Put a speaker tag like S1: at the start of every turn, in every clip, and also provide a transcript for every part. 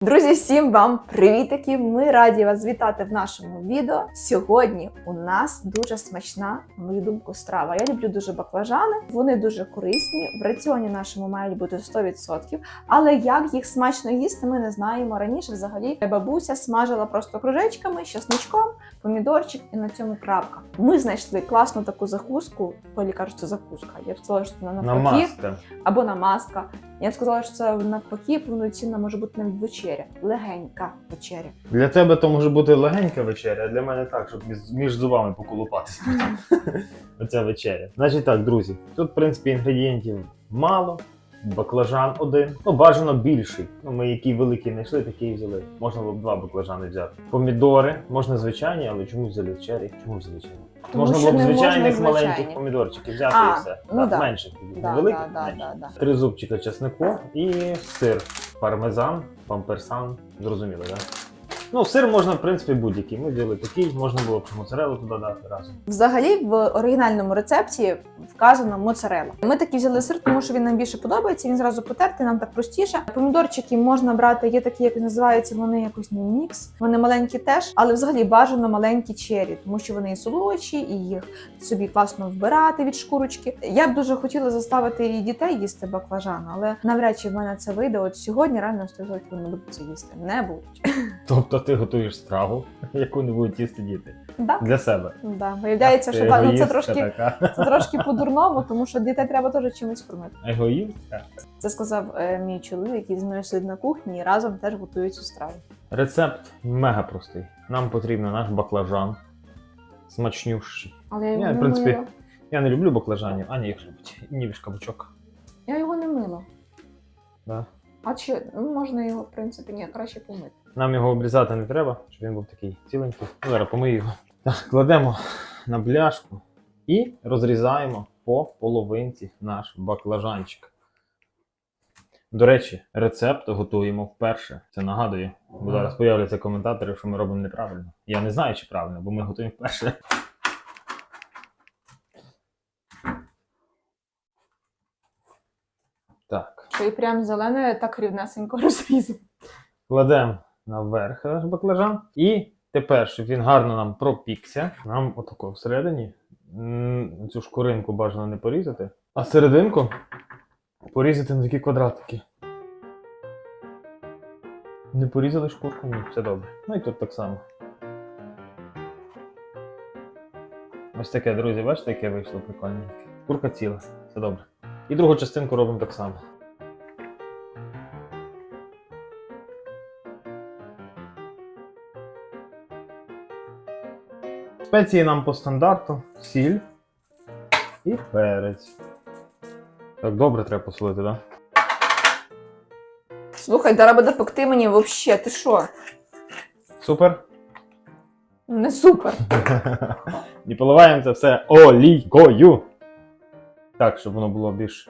S1: Друзі, всім вам привітики! Ми раді вас вітати в нашому відео. Сьогодні у нас дуже смачна, на мою думку, страва. Я люблю дуже баклажани, вони дуже корисні. В раціоні нашому мають бути 100%. Але як їх смачно їсти, ми не знаємо. Раніше взагалі бабуся смажила просто кружечками, з чесничком, помідорчик і на цьому крапка. Ми знайшли класну таку закуску. Полі кажуть, це закуска. Я б сказала, що це навпаки або намазка. Я б сказала, що це навпаки повноцінна може бути навіть вечеря, легенька вечеря.
S2: Для тебе то може бути легенька вечеря, а для мене так, щоб між, між зубами поколупатись. Оця вечеря. Значить так, друзі, тут, в принципі, інгредієнтів мало. Баклажан один, ну бажано більший. Ну, ми який великий знайшли, такий і взяли. Можна було б два баклажани взяти. Помідори, можна звичайні, але чому взяли черрі? Чому взяли черрі?
S1: Тому
S2: можна
S1: що
S2: було б
S1: не можна
S2: звичайних
S1: звичайні.
S2: маленьких помідорчиків взяти
S1: А,
S2: і все.
S1: ну
S2: Так,
S1: да.
S2: менших,
S1: Да,
S2: великих,
S1: да, да,
S2: менших.
S1: да, да.
S2: Три зубчика чеснику і сир. Пармезан, памперсан. Зрозуміло, так? Ну, сир можна, в принципі, будь-який. Ми взяли такий, можна було б моцарелу туди дати разом.
S1: Взагалі в оригінальному рецепті вказано моцарелла. Ми такі взяли сир, тому що він нам більше подобається. Він зразу потертий, нам так простіше. Помідорчики можна брати, є такі, як називаються, вони якось не мікс. Вони маленькі теж, але взагалі бажано маленькі чері, тому що вони і солодші, і їх собі класно вбирати від шкурочки. Я б дуже хотіла заставити і дітей їсти баклажан, але навряд чи в мене це вийде. От сьогодні реально 100% вони будуть це їсти. Не будуть.
S2: Тобто ти готуєш страву, яку не будуть їсти діти.
S1: Да?
S2: Для себе.
S1: Да. Виявляється, що так, ну, це трошки
S2: така.
S1: Це трошки по-дурному, тому що дітей треба теж чимось кормити.
S2: Егоїстка.
S1: Це сказав е, мій чоловік, який зі мною сидить на кухні і разом теж готують цю страву.
S2: Рецепт мега простий. Нам потрібен наш баклажан. Смачнющий.
S1: Але я
S2: Я,
S1: його
S2: в
S1: не
S2: принципі,
S1: мила.
S2: Я не люблю баклажанів, Аня їх любить. Ні кабачок.
S1: Я його не мила.
S2: Да.
S1: А чи ну, можна його, в принципі, ні, краще помити.
S2: Нам його обрізати не треба, щоб він був такий ціленький. Ну, зараз помию його. Так, кладемо на бляшку і розрізаємо по половинці наш баклажанчик. До речі, рецепт готуємо вперше. Це нагадую, бо зараз появляться коментатори, що ми робимо неправильно. Я не знаю, чи правильно, бо ми готуємо вперше. Так.
S1: Що і прям зелене так рівнесенько розрізав.
S2: Кладемо наверх наш баклажан. І тепер, щоб він гарно нам пропікся, нам отако всередині цю шкуринку бажано не порізати, а серединку порізати на такі квадратики. Не порізали шкурку? Ні, все добре. Ну і тут так само. Ось таке, друзі, бачите, яке вийшло прикольненьке. Шкурка ціла, все добре. І другу частинку робимо так само. Спеції нам по стандарту, сіль і перець. Так, добре треба посолити, так?
S1: Слухай, зараз буде пекти мені взагалі, ти що?
S2: Супер.
S1: Не супер.
S2: І поливаємо це все олійкою. Так, щоб воно було більш.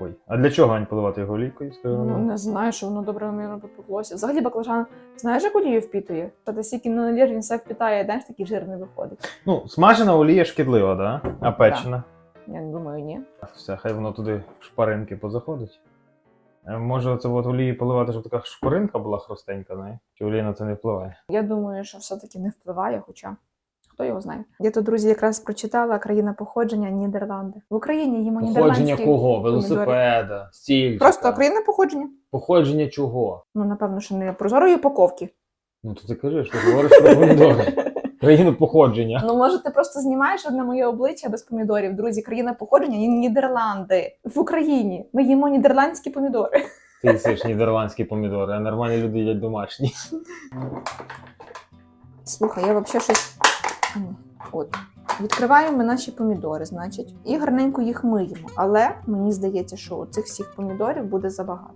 S2: Ой. А для чого Ань поливати його олійкою?
S1: Ну, не знаю, що воно добре вмірно попеклося. Взагалі баклажан, знаєш, як олію впітує? Та ти стільки не налєш, він все впітає, знаєш, такий жирний виходить.
S2: Ну, смажена олія шкідлива, да? А печена?
S1: Я не думаю, ні.
S2: Все, хай воно туди в шпаринки позаходить. Е, Може, це от олії поливати, щоб така шпаринка була хрустенька, не? Чи олія на це не впливає?
S1: Я думаю, що все-таки не впливає, хоча хто його знає. Я тут, друзі, якраз прочитала країна походження Нідерланди. В Україні їмо нідерландські помідори.
S2: Велосипеда, стільчика.
S1: Просто країна походження.
S2: Походження чого?
S1: Ну, напевно, що не прозорої упаковки.
S2: Ну то ти кажи, що ти говориш про помідори. Країну походження.
S1: Ну, може, ти просто знімаєш одне моє обличчя без помідорів. Друзі, країна походження Ні- Нідерланди. В Україні ми їмо нідерландські помідори.
S2: Ти їсиш нідерландські помідори, а нормальні люди їдять домашні.
S1: Слухай, я взагалі щось. От. Відкриваємо наші помідори, значить, і гарненько їх миємо. Але мені здається, що цих всіх помідорів буде забагато.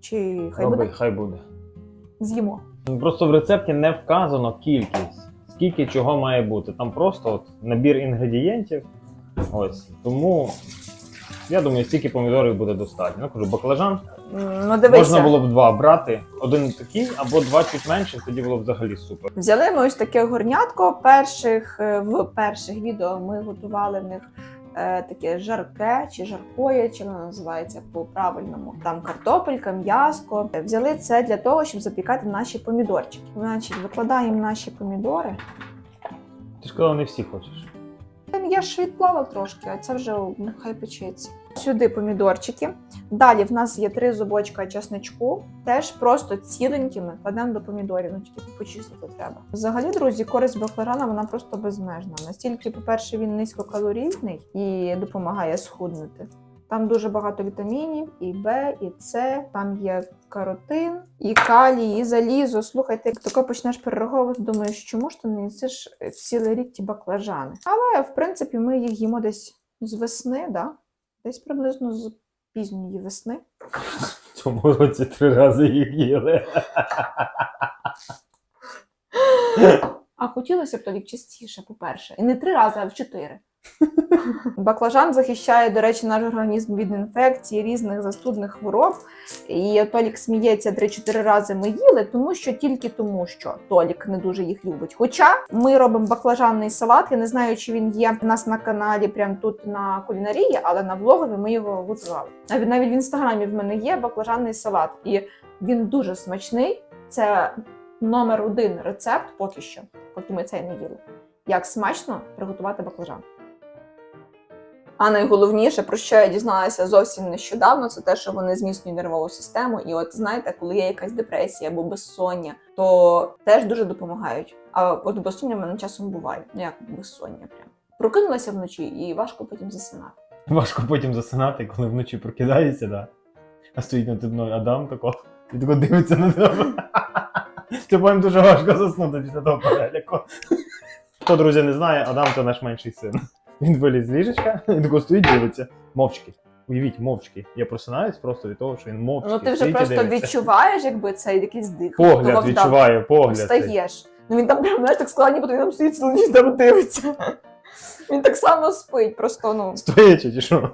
S1: Чи хай
S2: Роби,
S1: буде
S2: хай буде.
S1: з'їмо.
S2: Просто в рецепті не вказано кількість, скільки чого має бути. Там просто от набір інгредієнтів. Ось. Тому я думаю, стільки помідорів буде достатньо. Ну кажу, баклажан
S1: Ну, дивися.
S2: можна було б два брати. Один такий або два чуть менше, тоді було б взагалі супер.
S1: Взяли ми ось таке горнятко. Перших е, в перших відео ми готували в них е, таке жарке чи жаркоє, чи воно називається по-правильному. Там картопелька, м'яско. Взяли це для того, щоб запікати наші помідорчики. Значить, викладаємо наші помідори.
S2: Ти ж казала, не всі хочеш.
S1: Я ж відклала трошки, а це вже ну, хай печеться. Сюди помідорчики. Далі в нас є три зубочка чесничку, теж просто ціленькими кладемо до помідорів, ну тільки почистити треба. Взагалі, друзі, користь баклажана вона просто безмежна. Настільки, по-перше, він низькокалорійний і допомагає схуднути. Там дуже багато вітамінів, і Б, і С, там є каротин, і калій, і залізо. Слухайте, як тако почнеш перераховувати, думаєш, чому ж ти не їсиш цілий рік ті баклажани? Але в принципі ми їх їмо десь з весни, да? десь приблизно з пізньої весни.
S2: В цьому році три рази їх їли.
S1: А хотілося б тоді частіше, по-перше, і не три рази, а в чотири. Баклажан захищає, до речі, наш організм від інфекцій, різних застудних хвороб. І Толік сміється 3-4 рази ми їли, тому що тільки тому, що Толік не дуже їх любить. Хоча ми робимо баклажанний салат. Я не знаю, чи він є у нас на каналі, прямо тут на кулінарії, але на влогові ми його готували. Навіть навіть в інстаграмі в мене є баклажанний салат, і він дуже смачний. Це номер один рецепт поки що, поки ми цей не їли. Як смачно приготувати баклажан. А найголовніше, про що я дізналася зовсім нещодавно, це те, що вони зміцнюють нервову систему. І от знаєте, коли є якась депресія або безсоння, то теж дуже допомагають. А от безсоння в мене часом буває, ну як безсоння прям. Прокинулася вночі і важко потім засинати.
S2: Важко потім засинати, коли вночі прокидається, да. А стоїть над мною Адам тако, і тако дивиться на тебе. Потім дуже важко заснути після того переляку. Хто, друзі, не знає, Адам це наш менший син. Він виліз з ліжечка, і тако стоїть, дивиться. Мовчки. Уявіть, мовчки. Я просинаюсь просто від того, що він мовчки.
S1: Ну ти вже
S2: стоїть і
S1: просто
S2: дивиться.
S1: відчуваєш, якби це якийсь дих.
S2: Погляд
S1: да,
S2: відчуває, погляд. цей.
S1: Встаєш. Ну він там прям знаєш, так складні, бо він там стоїть цілу ніч там дивиться. Він так само спить, просто ну.
S2: Стоячи чи що?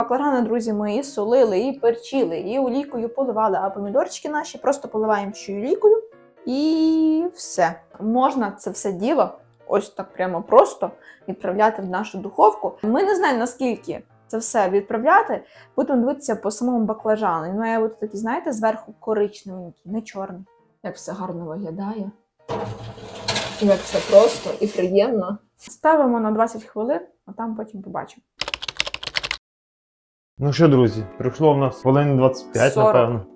S1: Баклажани, друзі, і солили, і перчили, і олійкою поливали, а помідорчики наші просто поливаємо ще олійкою. І все. Можна це все діло ось так прямо просто відправляти в нашу духовку. Ми не знаємо, наскільки це все відправляти. Будемо дивитися по самому баклажану. Він має бути такий, знаєте, зверху коричневенький, не чорний. Як все гарно виглядає. Як все просто і приємно. Ставимо на 20 хвилин, а там потім побачимо.
S2: Ну що, друзі, пройшло в нас хвилин 25,
S1: 40.
S2: напевно.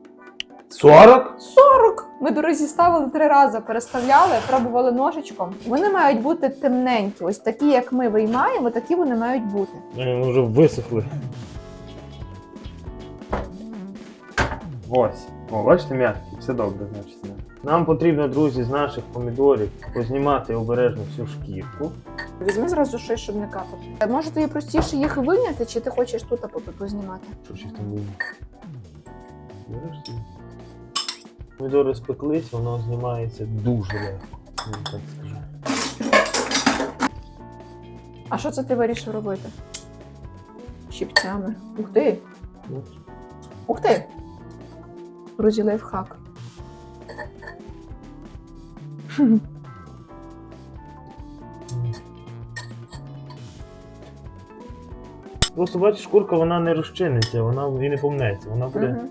S2: 40?
S1: 40! Ми, дорозі, ставили три рази, переставляли, пробували ножичком. Вони мають бути темненькі, ось такі, як ми виймаємо, такі вони мають бути.
S2: Вони вже висохли. Ось. О, бачите, м'які, все добре, значить. Нам потрібно, друзі, з наших помідорів познімати обережно всю шкірку.
S1: Візьми зразу щось, щоб не капати. Може тобі простіше їх виняти, чи ти хочеш тут познімати?
S2: Що ж їх там буде? Помідори спеклись, воно знімається дуже легко. я так скажу.
S1: А що це ти вирішив робити? Щипцями. Ух ти!
S2: Ну,
S1: Ух ти! Друзі, лайфхак.
S2: Просто бачиш, шкурка вона не розчиниться, вона і не помнеться. Вона буде.
S1: Мгм.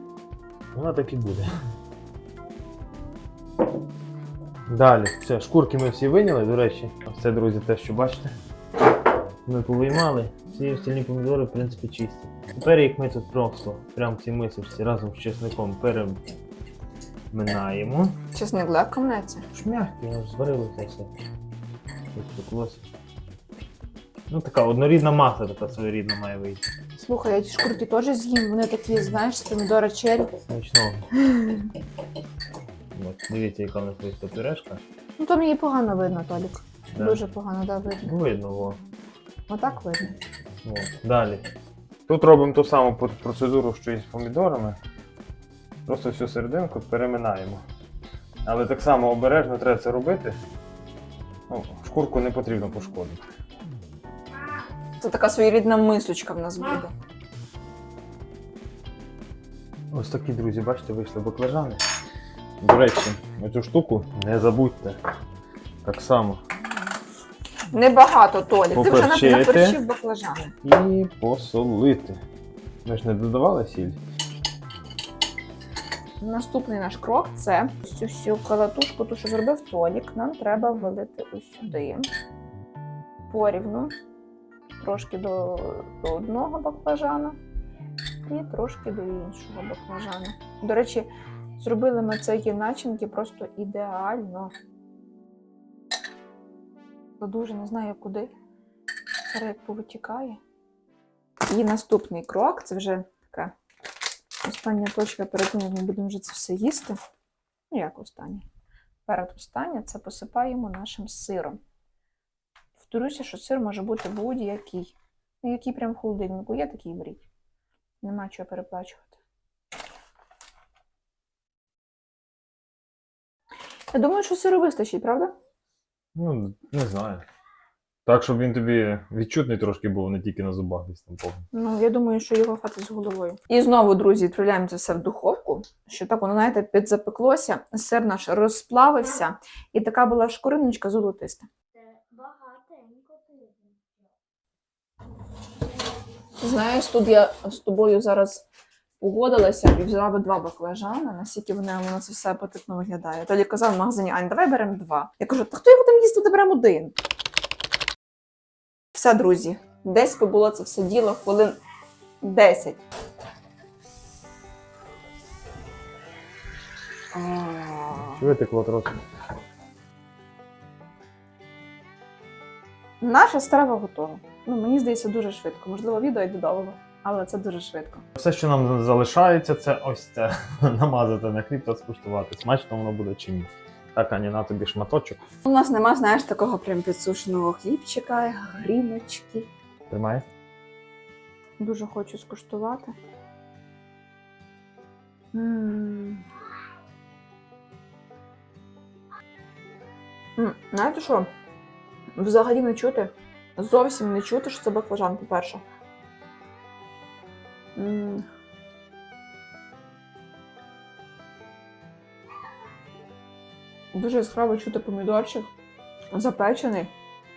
S2: Вона так і буде. Далі, все, шкурки ми всі виняли, до речі. Ось Це, друзі, те, що бачите. Ми повиймали. Всі остальні помідори, в принципі, чисті. Тепер їх ми тут просто прямо в цій мисочці разом з чесником переминаємо.
S1: Чесник легко мнеться.
S2: Шмягкі, аж зварили це все. Пеклося. Ну, така однорідна маса така своєрідна має вийти.
S1: Слухай, я ті шкурки теж з'їм, вони такі, знаєш, з помідора черрі.
S2: Смачного. От, дивіться, яка в нас вийшла пюрешка.
S1: Ну там її погано видно, Толік.
S2: Да.
S1: Дуже погано, да, видно.
S2: Ну, Видно, во.
S1: Отак видно.
S2: О, далі. Тут робимо ту саму пр- процедуру, що і з помідорами. Просто всю серединку переминаємо. Але так само обережно треба це робити. Ну, шкурку не потрібно пошкодити.
S1: Це така своєрідна мисочка в нас буде.
S2: Ось такі, друзі, бачите, вийшли баклажани. До речі, оцю штуку не забудьте. Так само
S1: Небагато, Толі. Ти вже наперчив баклажани.
S2: І посолити. Ми ж не додавали сіль.
S1: Наступний наш крок це цю всю калатушку, ту, що зробив Толік, нам треба вилити ось сюди. Порівну. Трошки до, до одного баклажана і трошки до іншого баклажана. До речі, зробили ми цієї начинки просто ідеально. Дуже не знаю куди. Зараз повитікає. І наступний крок це вже така Остання точка перед тим, як ми будемо вже це все їсти. Ну, як остання? Перед остання це посипаємо нашим сиром. Повторюся, що сир може бути будь-який. Ну, Який прям в холодильнику є, такий беріть. Нема чого переплачувати. Я думаю, що сиру вистачить, правда?
S2: Ну, не знаю. Так, щоб він тобі відчутний трошки був, не тільки на зубах десь там повний.
S1: Ну, я думаю, що його хватить з головою. І знову, друзі, відправляємо це все в духовку, що так воно, знаєте, підзапеклося, сир наш розплавився, і така була шкуриночка золотиста. Знаєш, тут я з тобою зараз погодилася і взяла би два баклажани, наскільки вони воно це все апетитно виглядає. Тоді казав в магазині Ань, давай беремо два. Я кажу, та хто його там їсти, то беремо один. Все, друзі, десь побуло це все діло хвилин 10.
S2: Чи витекло трохи?
S1: Наша страва готова. Ну, мені здається, дуже швидко. Можливо, відео і додовго, але це дуже швидко.
S2: Все, що нам залишається, це ось це. Намазати на хліб та скуштувати. Смачно воно буде чи ні. Так, Ані, на тобі шматочок.
S1: У нас нема, знаєш, такого прям підсушеного хлібчика, гріночки.
S2: Тримай.
S1: Дуже хочу скуштувати. М. М, Знаєте що? Взагалі не чути. Зовсім не чути, що це баклажан, по-перше. Дуже яскраво чути помідорчик, запечений.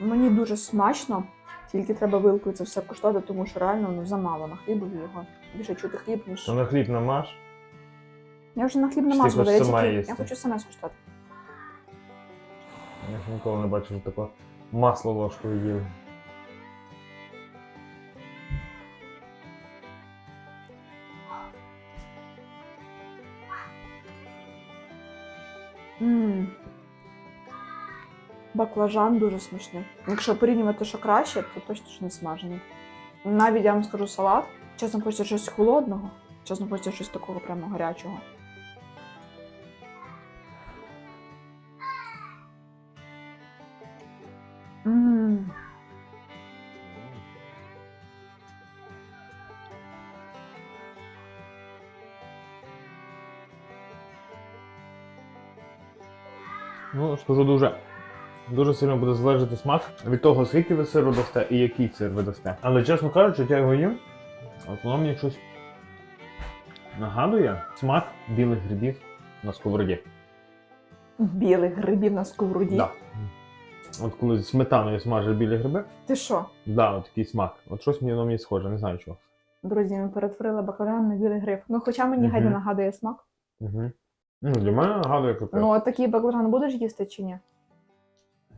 S1: Мені дуже смачно. Тільки треба вилкою це все куштувати, тому що реально ну, замало на хлібові його. Більше чути хліб, ніж.
S2: На хліб намаж.
S1: Я вже на хліб
S2: ти
S1: намазувала, я, тільки... я хочу саме скуштувати.
S2: Я ж ніколи не бачив, що таке масло ложкою їв.
S1: Баклажан дуже смачний. Якщо порівнювати, що краще, то точно що не смажений. Навіть я вам скажу салат. Чесно хочеться щось холодного, чесно хочеться щось такого прямо гарячого. М.
S2: Ну, скажу дуже. Дуже сильно буде залежати смак від того, скільки ви сиру дасте і який сир ви дасте. Але чесно кажучи, я його їм, от воно мені щось нагадує смак білих грибів на сковороді.
S1: Білих грибів на сковороді.
S2: Да. От коли з сметаною смажать білі гриби,
S1: Ти що?
S2: да, от такий смак. От щось мені воно мені схоже, не знаю чого.
S1: Друзі, ми перетворили баклажан на білий гриб. Ну, хоча мені
S2: Мгм.
S1: гайда нагадує смак.
S2: Угу. Ну, для мене нагадує капець.
S1: Ну, а такий баклажан будеш їсти чи ні?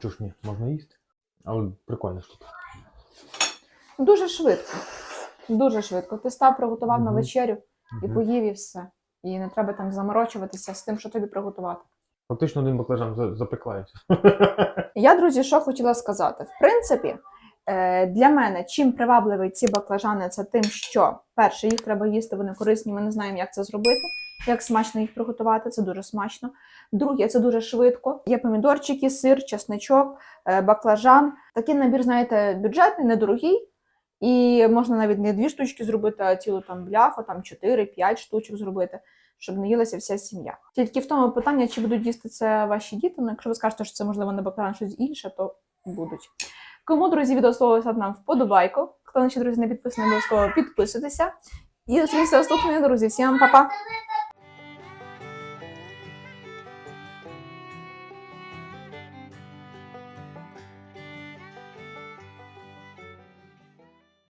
S2: Чого ж ні, можна їсти. Але прикольна штука.
S1: Дуже швидко. Дуже швидко. Ти став, приготував на
S2: Мгм.
S1: вечерю і
S2: Мгм.
S1: поїв і все. І не треба там заморочуватися з тим, що тобі приготувати.
S2: Фактично один баклажан за- запеклається.
S1: Я, друзі, що хотіла сказати? В принципі, е, для мене чим привабливі ці баклажани, це тим, що перше, їх треба їсти, вони корисні, ми не знаємо, як це зробити, як смачно їх приготувати, це дуже смачно. Друге, це дуже швидко. Є помідорчики, сир, чесничок, е, баклажан. Такий набір, знаєте, бюджетний, недорогий. І можна навіть не дві штучки зробити, а цілу там бляху, там 4-5 штучок зробити, щоб не їлася вся сім'я. Тільки в тому питання, чи будуть їсти це ваші діти. Ну, якщо ви скажете, що це можливо не баклажан, щось інше, то будуть. Кому, друзі, відео нам вподобайку. Хто наші друзі не підписаний, обов'язково підписуйтеся. І зустрінемося наступного, друзі. Всім па-па!